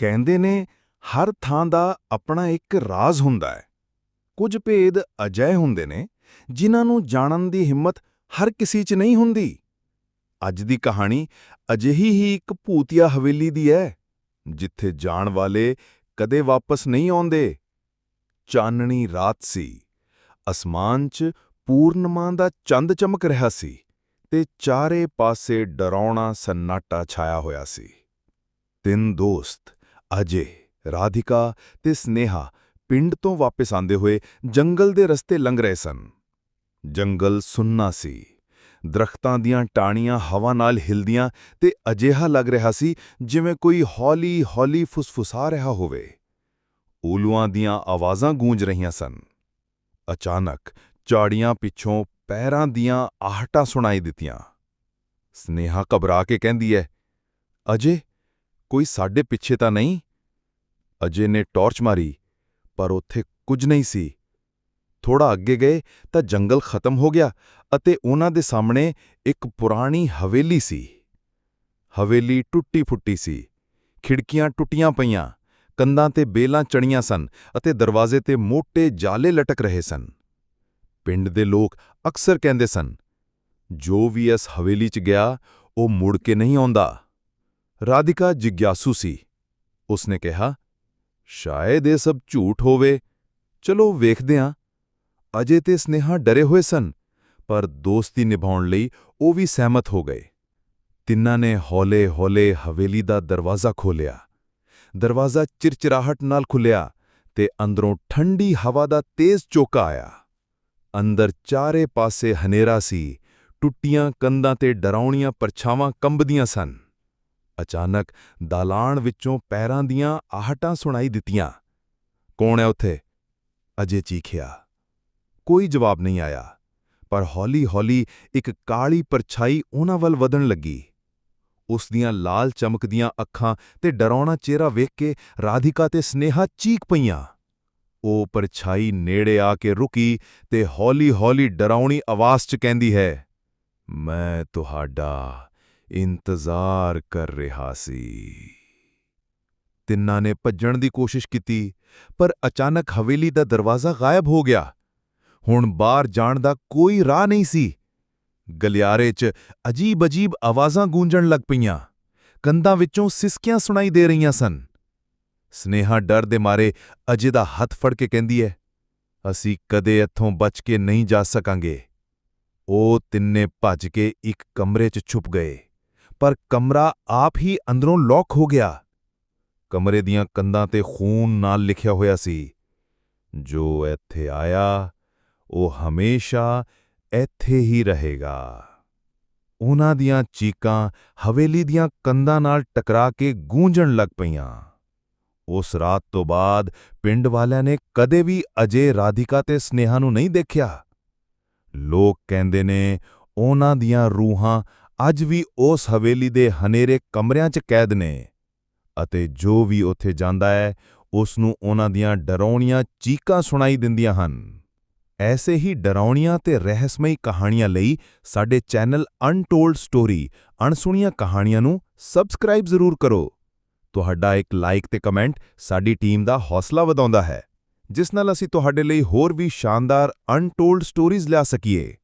ਕਹਿੰਦੇ ਨੇ, ਹਰ ਥਾਂ ਦਾ ਆਪਣਾ ਇੱਕ ਰਾਜ਼ ਹੁੰਦਾ ਹੈ। ਕੁਝ ਭੇਦ ਅਜਿਹੇ ਹੁੰਦੇ ਨੇ, ਜਿਨ੍ਹਾਂ ਨੂੰ ਜਾਣਨ ਦੀ ਹਿੰਮਤ ਹਰ ਕਿਸੇ 'ਚ ਨਹੀਂ ਹੁੰਦੀ। ਅੱਜ ਦੀ ਕਹਾਣੀ ਅਜਿਹੀ ਹੀ ਇੱਕ ਭੂਤੀਆ ਹਵੇਲੀ ਦੀ ਹੈ, ਜਿੱਥੇ ਜਾਣ ਵਾਲੇ ਕਦੇ ਵਾਪਸ ਨਹੀਂ ਆਉਂਦੇ। ਚਾਨਣੀ ਰਾਤ ਸੀ। ਅਸਮਾਨ 'ਚ ਪੂਰਨਮਾਂ ਦਾ ਚੰਦ ਚਮਕ ਰਿਹਾ ਸੀ ਤੇ ਚਾਰੇ ਪਾਸੇ ਡਰਾਉਣਾ ਸੰਨਾਟਾ ਛਾਇਆ ਹੋਇਆ ਸੀ। ਤਿੰਨ ਦੋਸਤ ਅਜੇ ਰਾਧਿਕਾ ਤੇ ਸਨੇਹਾ ਪਿੰਡ ਤੋਂ ਵਾਪਸ ਆਂਦੇ ਹੋਏ ਜੰਗਲ ਦੇ ਰਸਤੇ ਲੰਘ ਰਹੇ ਸਨ। ਜੰਗਲ ਸੁੰਨਾ ਸੀ। ਦਰਖਤਾਂ ਦੀਆਂ ਟਾਣੀਆਂ ਹਵਾ ਨਾਲ ਹਿਲਦੀਆਂ ਤੇ ਅਜਿਹਾ ਲੱਗ ਰਿਹਾ ਸੀ ਜਿਵੇਂ ਕੋਈ ਹੌਲੀ-ਹੌਲੀ ਫੁਸਫੁਸਾ ਰਿਹਾ ਹੋਵੇ। ਊਲੂਆਂ ਦੀਆਂ ਆਵਾਜ਼ਾਂ ਗੂੰਜ ਰਹੀਆਂ ਸਨ। ਅਚਾਨਕ ਝਾੜੀਆਂ ਪਿੱਛੋਂ ਪੈਰਾਂ ਦੀਆਂ ਆਹਟਾਂ ਸੁਣਾਈ ਦਿੱਤੀਆਂ। ਸਨੇਹਾ ਘਬਰਾ ਕੇ ਕਹਿੰਦੀ ਹੈ, ਅਜੇ? ਕੋਈ ਸਾਡੇ ਪਿੱਛੇ ਤਾਂ ਨਹੀਂ? ਅਜੇ ਨੇ ਟਾਰਚ ਮਾਰੀ, ਪਰ ਉੱਥੇ ਕੁਝ ਨਹੀਂ ਸੀ। ਥੋੜਾ ਅੱਗੇ ਗਏ ਤਾਂ ਜੰਗਲ ਖਤਮ ਹੋ ਗਿਆ ਅਤੇ ਉਹਨਾਂ ਦੇ ਸਾਹਮਣੇ ਇੱਕ ਪੁਰਾਣੀ ਹਵੇਲੀ ਸੀ। ਹਵੇਲੀ ਟੁੱਟੀ-ਫੁੱਟੀ ਸੀ। ਖਿੜਕੀਆਂ ਟੁੱਟੀਆਂ ਪਈਆਂ, ਕੰਧਾਂ ਤੇ ਬੇਲਾਂ ਚੜੀਆਂ ਸਨ ਅਤੇ ਦਰਵਾਜ਼ੇ ਤੇ ਮੋٹے ਜਾਲੇ ਲਟਕ ਰਹੇ ਸਨ। ਪਿੰਡ ਦੇ ਲੋਕ ਅਕਸਰ ਕਹਿੰਦੇ ਸਨ, ਜੋ ਵੀ ਇਸ ਹਵੇਲੀ 'ਚ ਗਿਆ, ਉਹ ਮੁੜ ਕੇ ਨਹੀਂ ਆਉਂਦਾ। ਰਾਧਿਕਾ ਜਿਗਿਆਸੂ ਸੀ। ਉਸਨੇ ਕਿਹਾ ਸ਼ਾਇਦ ਇਹ ਸਭ ਝੂਠ ਹੋਵੇ। ਚਲੋ ਵੇਖਦੇ ਹਾਂ। ਅਜੇ ਤੇ ਸਨੇਹਾ ਡਰੇ ਹੋਏ ਸਨ, ਪਰ ਦੋਸਤੀ ਨਿਭਾਉਣ ਲਈ ਉਹ ਵੀ ਸਹਿਮਤ ਹੋ ਗਏ। ਤਿੰਨਾਂ ਨੇ ਹੌਲੇ-ਹੌਲੇ ਹਵੇਲੀ ਦਾ ਦਰਵਾਜ਼ਾ ਖੋਲ੍ਹਿਆ। ਦਰਵਾਜ਼ਾ ਚਿਰਚਿਰਾਹਟ ਨਾਲ ਖੁੱਲਿਆ ਤੇ ਅੰਦਰੋਂ ਠੰਡੀ ਹਵਾ ਦਾ ਤੇਜ਼ ਝੋਕਾ ਆਇਆ। ਅੰਦਰ ਚਾਰੇ ਪਾਸੇ ਹਨੇਰਾ ਸੀ, ਟੁੱਟੀਆਂ ਕੰਧਾਂ ਤੇ ਡਰਾਉਣੀਆਂ ਪਰਛਾਵਾਂ ਕੰਬਦੀਆਂ ਸਨ। ਅਚਾਨਕ ਦਾਲਾਨ ਵਿੱਚੋਂ ਪੈਰਾਂ ਦੀਆਂ ਆਹਟਾਂ ਸੁਣਾਈ ਦਿੱਤੀਆਂ। ਕੌਣ ਹੈ ਉੱਥੇ? ਅਜੇ ਚੀਖਿਆ। ਕੋਈ ਜਵਾਬ ਨਹੀਂ ਆਇਆ, ਪਰ ਹੌਲੀ-ਹੌਲੀ ਇੱਕ ਕਾਲੀ ਪਰਛਾਈ ਉਹਨਾਂ ਵੱਲ ਵਧਣ ਲੱਗੀ। ਉਸ ਦੀਆਂ ਲਾਲ ਚਮਕਦੀਆਂ ਅੱਖਾਂ ਤੇ ਡਰਾਉਣਾ ਚਿਹਰਾ ਵੇਖ ਕੇ ਰਾਧਿਕਾ ਤੇ ਸਨੇਹਾ ਚੀਕ ਪਈਆਂ। ਉਹ ਪਰਛਾਈ ਨੇੜੇ ਆ ਕੇ ਰੁਕੀ ਤੇ ਹੌਲੀ-ਹੌਲੀ ਡਰਾਉਣੀ ਆਵਾਜ਼ 'ਚ ਕਹਿੰਦੀ ਹੈ, ਮੈਂ ਤੁਹਾਡਾ ਇੰਤਜ਼ਾਰ ਕਰ ਰਿਹਾ ਸੀ। ਤਿੰਨਾਂ ਨੇ ਭੱਜਣ ਦੀ ਕੋਸ਼ਿਸ਼ ਕੀਤੀ, ਪਰ ਅਚਾਨਕ ਹਵੇਲੀ ਦਾ ਦਰਵਾਜ਼ਾ ਗਾਇਬ ਹੋ ਗਿਆ। ਹੁਣ ਬਾਹਰ ਜਾਣ ਦਾ ਕੋਈ ਰਾਹ ਨਹੀਂ ਸੀ। ਗਲਿਆਰੇ 'ਚ ਅਜੀਬ-ਅਜੀਬ ਆਵਾਜ਼ਾਂ ਗੂੰਜਣ ਲੱਗ ਪਈਆਂ। ਕੰਧਾਂ ਵਿੱਚੋਂ ਸਿਸਕੀਆਂ ਸੁਣਾਈ ਦੇ ਰਹੀਆਂ ਸਨ। ਸਨੇਹਾ ਡਰ ਦੇ ਮਾਰੇ ਅਜੇ ਦਾ ਹੱਥ ਫੜ ਕੇ ਕਹਿੰਦੀ ਹੈ ਅਸੀਂ ਕਦੇ ਇੱਥੋਂ ਬਚ ਕੇ ਨਹੀਂ ਜਾ ਸਕਾਂਗੇ। ਉਹ ਤਿੰਨੇ ਭੱਜ ਕੇ ਇੱਕ ਕਮਰੇ 'ਚ ਛੁਪ ਗਏ। ਪਰ ਕਮਰਾ ਆਪ ਹੀ ਅੰਦਰੋਂ ਲੌਕ ਹੋ ਗਿਆ। ਕਮਰੇ ਦੀਆਂ ਕੰਧਾਂ ਤੇ ਖੂਨ ਨਾਲ ਲਿਖਿਆ ਹੋਇਆ ਸੀ, ਜੋ ਇੱਥੇ ਆਇਆ, ਉਹ ਹਮੇਸ਼ਾ ਇੱਥੇ ਹੀ ਰਹੇਗਾ। ਉਹਨਾਂ ਦੀਆਂ ਚੀਕਾਂ ਹਵੇਲੀ ਦੀਆਂ ਕੰਧਾਂ ਨਾਲ ਟਕਰਾ ਕੇ ਗੂੰਜਣ ਲੱਗ ਪਈਆਂ। ਉਸ ਰਾਤ ਤੋਂ ਬਾਅਦ ਪਿੰਡ ਵਾਲਿਆਂ ਨੇ ਕਦੇ ਵੀ ਅਜੇ ਰਾਧਿਕਾ ਤੇ ਸਨੇਹਾ ਨੂੰ ਨਹੀਂ ਦੇਖਿਆ। ਲੋਕ ਕਹਿੰਦੇ ਨੇ, ਉਹਨਾਂ ਦੀਆਂ ਰੂਹਾਂ ਅੱਜ ਵੀ ਉਸ ਹਵੇਲੀ ਦੇ ਹਨੇਰੇ ਕਮਰਿਆਂ 'ਚ ਕੈਦ ਨੇ ਅਤੇ ਜੋ ਵੀ ਉੱਥੇ ਜਾਂਦਾ ਹੈ ਉਸ ਨੂੰ ਉਹਨਾਂ ਦੀਆਂ ਡਰਾਉਣੀਆਂ ਚੀਕਾਂ ਸੁਣਾਈ ਦਿੰਦੀਆਂ ਹਨ। ਐਸੇ ਹੀ ਡਰਾਉਣੀਆਂ ਤੇ ਰਹੱਸਮਈ ਕਹਾਣੀਆਂ ਲਈ ਸਾਡੇ ਚੈਨਲ ਅਨਟੋਲਡ ਸਟੋਰੀ ਅਣਸੁਣੀਆਂ ਕਹਾਣੀਆਂ ਨੂੰ ਸਬਸਕ੍ਰਾਈਬ ਜ਼ਰੂਰ ਕਰੋ। ਤੁਹਾਡਾ ਇੱਕ ਲਾਈਕ ਤੇ ਕਮੈਂਟ ਸਾਡੀ ਟੀਮ ਦਾ ਹੌਸਲਾ ਵਧਾਉਂਦਾ ਹੈ, ਜਿਸ ਨਾਲ ਅਸੀਂ ਤੁਹਾਡੇ ਲਈ ਹੋਰ ਵੀ ਸ਼ਾਨਦਾਰ ਅਨਟੋਲਡ ਸਟੋਰੀਜ਼ ਲਿਆ ਸਕੀਏ।